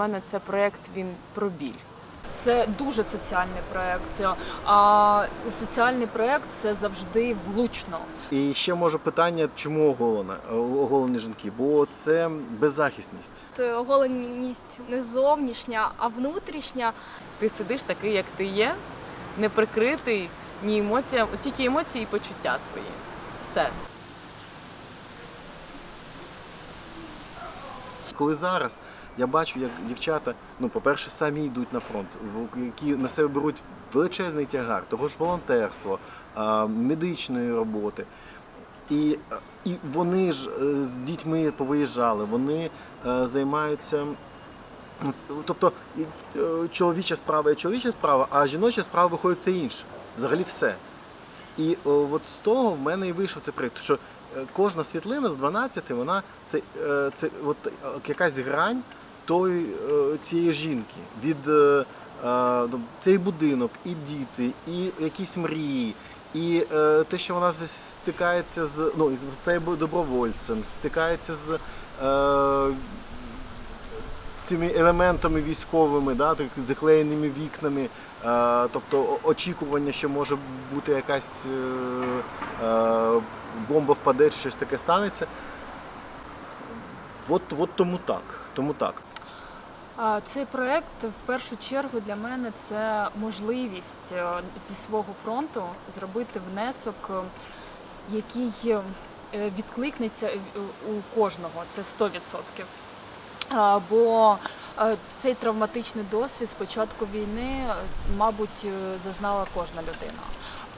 У мене це проєкт він про біль. Це дуже соціальний проект. А соціальний проект це завжди влучно. І ще може питання, чому оголена, оголені жінки? Бо це беззахисність. Т- Оголеність не зовнішня, а внутрішня. Ти сидиш такий, як ти є, не прикритий ні емоціям, тільки емоції і почуття твої. Все. Коли зараз я бачу, як дівчата, ну, по-перше, самі йдуть на фронт, які на себе беруть величезний тягар, того ж волонтерства, медичної роботи. І, і вони ж е, з дітьми повиїжджали, вони е, займаються. Тобто е, чоловіча справа є чоловіча справа, а жіноча справа виходить це інше. Взагалі все. І от з того в мене і вийшов цей проєкт, що кожна світлина з 12, вона це, це от якась грань тої, е, цієї жінки. Від е, е, ну, цей будинок, і діти, і якісь мрії, і те, що вона стикається з ну, з добровольцем, стикається з. Цими елементами військовими, да, так, заклеєними вікнами, тобто очікування, що може бути якась бомба впаде чи щось таке станеться. От, от тому так. Тому так. Цей проект в першу чергу для мене це можливість е, зі свого фронту зробити внесок, е, який е, відкликнеться у кожного. Це 100%. Бо цей травматичний досвід з початку війни, мабуть, зазнала кожна людина.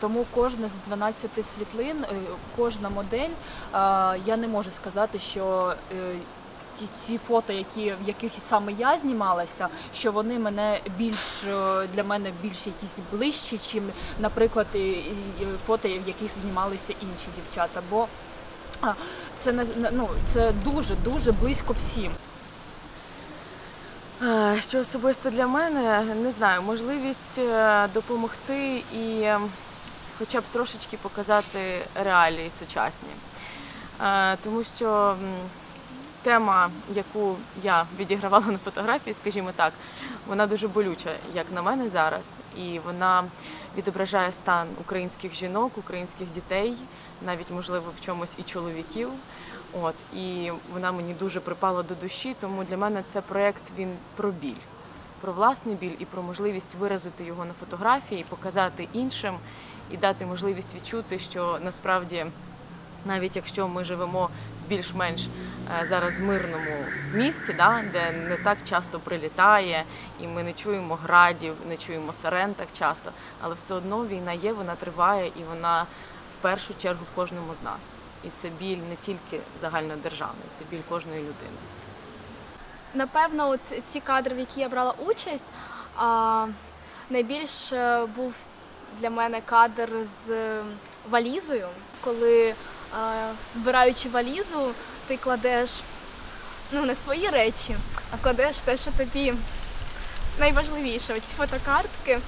Тому кожна з 12 світлин, кожна модель, я не можу сказати, що ті ці фото, які в яких саме я знімалася, що вони мене більш е, для мене більш якісь ближчі, чим, наприклад, фото, в яких знімалися інші дівчата. Бо це не ну це дуже дуже близько всім. Що особисто для мене, не знаю, можливість е, допомогти і хоча б трошечки показати реалії сучасні. Тому що тема, яку я відігравала на фотографії, скажімо так, вона дуже болюча, як на мене зараз, і вона відображає стан українських жінок, українських дітей, навіть можливо в чомусь і чоловіків. От і вона мені дуже припала до душі, тому для мене це проєкт він про біль, про власний біль і про можливість виразити його на фотографії, показати іншим і дати можливість відчути, що насправді, навіть якщо ми живемо більш-менш е, зараз мирному місці, да, де не так часто прилітає, і ми не чуємо градів, не чуємо сирен так часто, але все одно війна є, вона триває і вона в першу чергу в кожному з нас. І це біль не тільки загальнодержавний, це біль кожної людини. Напевно, от ці кадри, в які я брала участь, а, найбільш е, був для мене кадр з валізою, коли збираючи валізу, ти кладеш ну, не свої речі, а кладеш те, що тобі найважливіше, ці фотокартки.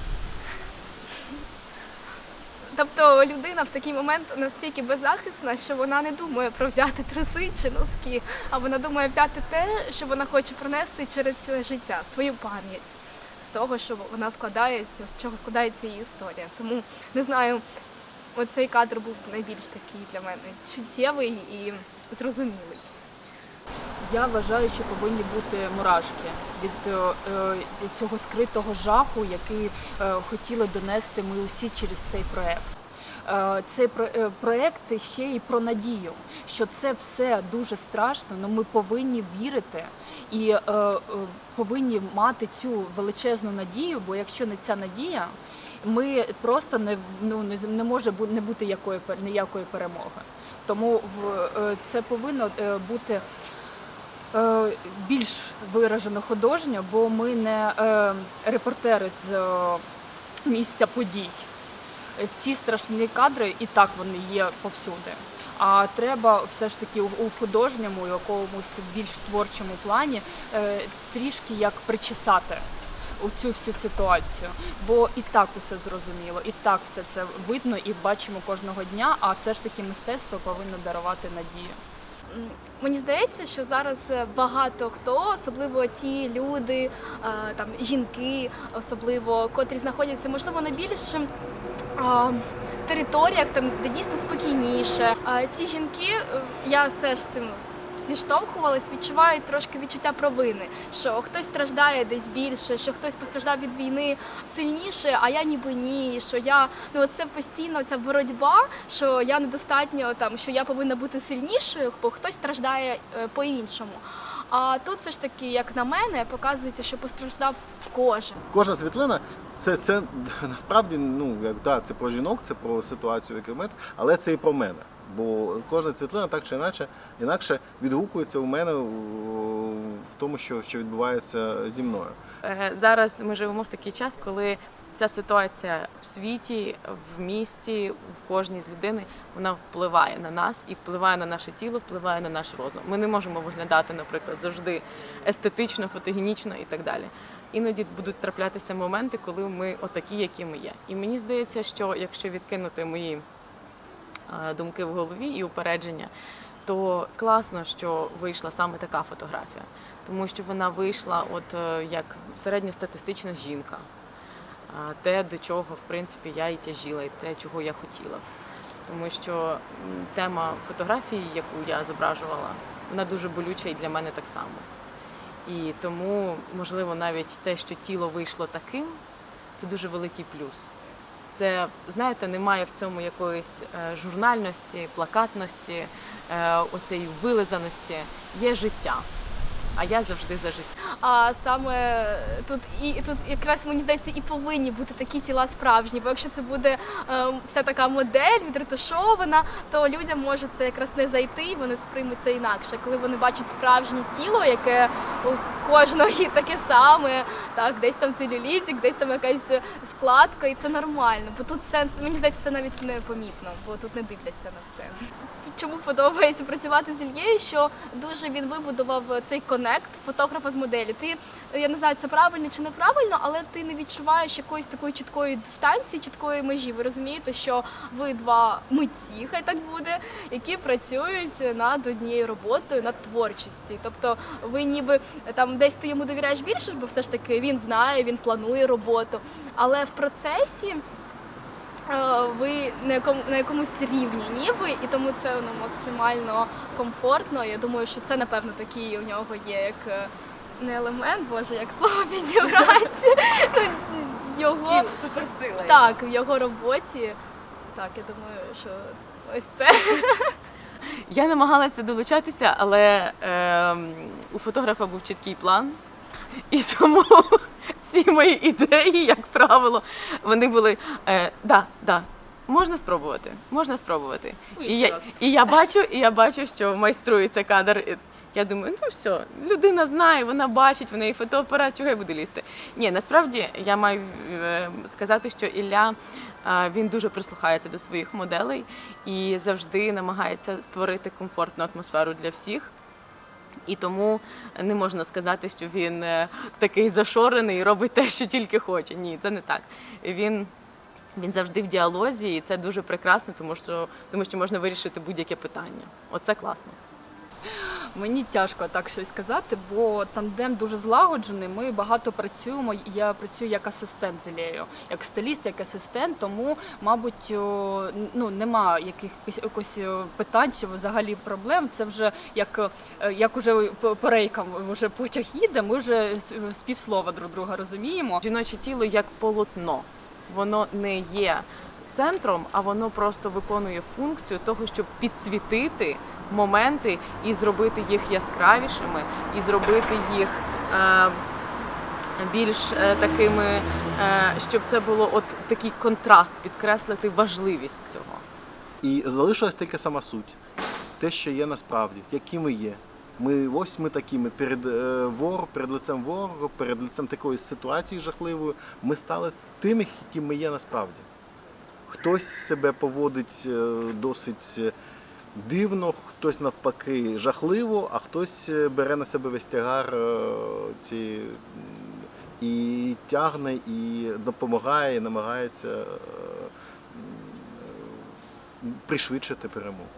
Тобто людина в такий момент настільки беззахисна, що вона не думає про взяти труси чи носки, а вона думає взяти те, що вона хоче пронести через все життя, свою пам'ять з того, що вона складається, з чого складається її історія. Тому не знаю, оцей кадр був найбільш такий для мене чуттєвий і зрозумілий. Я вважаю, що повинні бути мурашки від е, е, цього скритого жаху, який е, хотіли донести ми усі через цей проект. Цей про- проект ще й про надію, що це все дуже страшно, але ми повинні вірити і повинні мати цю величезну надію, бо якщо не ця надія, ми просто не, ну, не, не може не бути якої, ніякої перемоги. Тому в, е, це повинно е, бути е, більш виражено художньо, бо ми не репортери з місця подій. Ці страшні кадри і так вони є повсюди. А треба все ж таки у, художньому, якомусь більш творчому плані трішки як причесати у цю всю ситуацію. Бо і так усе зрозуміло, і так все це видно і бачимо кожного дня. А все ж таки мистецтво повинно дарувати надію. Мені здається, що зараз е, багато хто, особливо ті люди, е, там жінки, особливо котрі знаходяться, можливо, на більш ем, територіях, там де дійсно спокійніше. А ці жінки, е, я теж цим зіштовхувалась, відчувають трошки відчуття провини, що хтось страждає десь більше, що хтось постраждав від війни сильніше, а я ніби ні. Що я ну це постійно ця боротьба, що я недостатньо там, що я повинна бути сильнішою, бо хтось страждає е, по-іншому. А тут все ж таки, як на мене, показується, що постраждав кожен. Кожна світлина це, це насправді ну як да, це про жінок, це про ситуацію в який але це і про мене. Бо кожна світлина так чи інакше, інакше відгукується у мене в тому, що, що відбувається зі мною. Е, Зараз ми живемо в такий час, коли вся ситуація в світі, в місті, в кожній з людини вона впливає на нас і впливає на наше тіло, впливає на наш розум. Ми не можемо виглядати, наприклад, завжди естетично, фотогенічно і так далі. Іноді будуть траплятися моменти, коли ми отакі, які ми є. І мені здається, що якщо відкинути мої думки в голові і упередження, то класно, що вийшла саме така фотографія, тому що вона вийшла, от е, як середньостатистична жінка, те, до чого в принципі я і тяжіла, і те, чого я хотіла. Тому що тема фотографії, яку я зображувала, вона дуже болюча і для мене так само. І тому, можливо, навіть те, що тіло вийшло таким, це дуже великий плюс. Це, знаєте, немає в цьому якоїсь е, журнальності, плакатності, е, оцеї вилизаності. Є життя. А я завжди за життя. А саме тут і тут якраз мені здається і повинні бути такі тіла справжні. Бо якщо це буде е, вся така модель відретушована, то людям може це якраз не зайти, і вони сприймуть це інакше. Коли вони бачать справжнє тіло, яке у кожної таке саме, так десь там целюлітик, десь там якась складка, і це нормально. Бо тут сенс мені здається, це навіть не помітно, бо тут не дивляться на це. Чому подобається працювати з Ільєю, що дуже він вибудував цей конект фотографа з моделі. Ти я не знаю, це правильно чи неправильно, але ти не відчуваєш якоїсь такої чіткої дистанції, чіткої межі. Ви розумієте, що ви два митці, хай так буде, які працюють над однією роботою, над творчістю. Тобто ви ніби там десь ти йому довіряєш більше, бо все ж таки він знає, він планує роботу. Але в процесі е, ви на якому на якомусь рівні, ніби, і тому це ну, максимально комфортно. Я думаю, що це напевно такий у нього є як е, не елемент, боже, як слово підібрати. Ну, його суперсила. так, в його роботі. Так, я думаю, що ось це. Я намагалася долучатися, але е, у фотографа був чіткий план, і тому всі мої ідеї, як правило, вони були е, да, да, можна спробувати, можна спробувати. І я, і я бачу, і я бачу, що майструється кадр. Я думаю, ну все, людина знає, вона бачить, в неї фотоапарат, чого я буду лізти. Ні, насправді я маю е, сказати, що Ілля е, він дуже прислухається до своїх моделей і завжди намагається створити комфортну атмосферу для всіх. І тому не можна сказати, що він е, такий зашорений і робить те, що тільки хоче. Ні, це не так. Він, він завжди в діалозі, і це дуже прекрасно, тому що, тому що можна вирішити будь-яке питання. Оце класно. Мені тяжко так щось сказати, бо тандем дуже злагоджений. Ми багато працюємо. Я працюю як асистент з Ілею, як стиліст, як асистент. Тому, мабуть, ну нема якихось питань чи взагалі проблем. Це вже як, е, як уже по рейкам вже потяг їде. Ми вже з півслова друг друга розуміємо. Жіноче тіло як полотно. Воно не є центром, а воно просто виконує функцію того, щоб підсвітити моменти і зробити їх яскравішими, і зробити їх е, більш е, такими, е, щоб це було от такий контраст, підкреслити важливість цього. І залишилась тільки сама суть, те, що є насправді, які ми є. Ми ось ми такі, перед е, вор, перед лицем ворога, перед лицем такої ситуації жахливої. Ми стали тими, які ми є насправді. Хтось себе поводить е, досить дивно, хтось навпаки жахливо, а хтось е, бере на себе весь тягар е, ці, і тягне, і допомагає, і намагається е, пришвидшити перемогу.